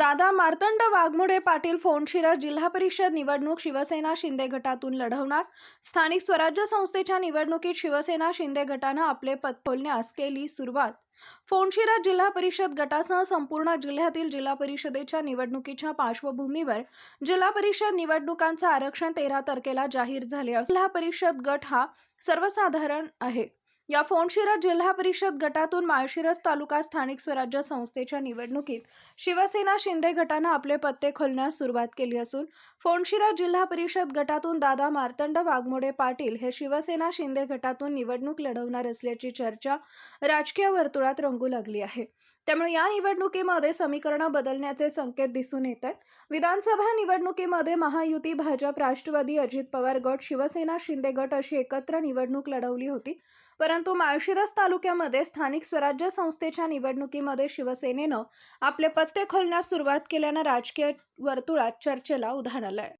दादा मार्तंड वाघमोडे पाटील फोंडशिरा जिल्हा परिषद निवडणूक शिवसेना शिंदे गटातून लढवणार. स्थानिक स्वराज्य संस्थेच्या निवडणुकीत शिवसेना शिंदे गटानं आपले पद खोलण्यास केली सुरुवात. फोंडशिरा जिल्हा परिषद गटासह संपूर्ण जिल्ह्यातील जिल्हा परिषदेच्या निवडणुकीच्या पार्श्वभूमीवर जिल्हा परिषद निवडणुकांचं आरक्षण तेरा तारखेला जाहीर झाले असून जिल्हा परिषद गट हा सर्वसाधारण आहे. या फोनशिरस जिल्हा परिषद गटातून माळशिरस तालुका स्थानिक स्वराज्य संस्थेच्या निवडणुकीत शिवसेना शिंदे गटानं आपले पत्ते खोलण्यास सुरुवात केली असून फोनशिरस जिल्हा परिषद गटातून दादा मार्तंड वाघमोडे पाटील हे शिवसेना शिंदे गटातून निवडणूक लढवणार असल्याची चर्चा राजकीय वर्तुळात रंगू लागली आहे. त्यामुळे या निवडणुकीमध्ये समीकरणं बदलण्याचे संकेत दिसून येत आहेत. विधानसभा निवडणुकीमध्ये महायुती भाजप राष्ट्रवादी अजित पवार गट शिवसेना शिंदे गट अशी एकत्र निवडणूक लढवली होती. परंतु माळशिरस तालुक्यामध्ये स्थानिक स्वराज्य संस्थेच्या निवडणुकीमध्ये शिवसेनेनं आपले पत्ते खोलण्यास सुरुवात केल्यानं राजकीय वर्तुळात चर्चेला उधाण आलंय.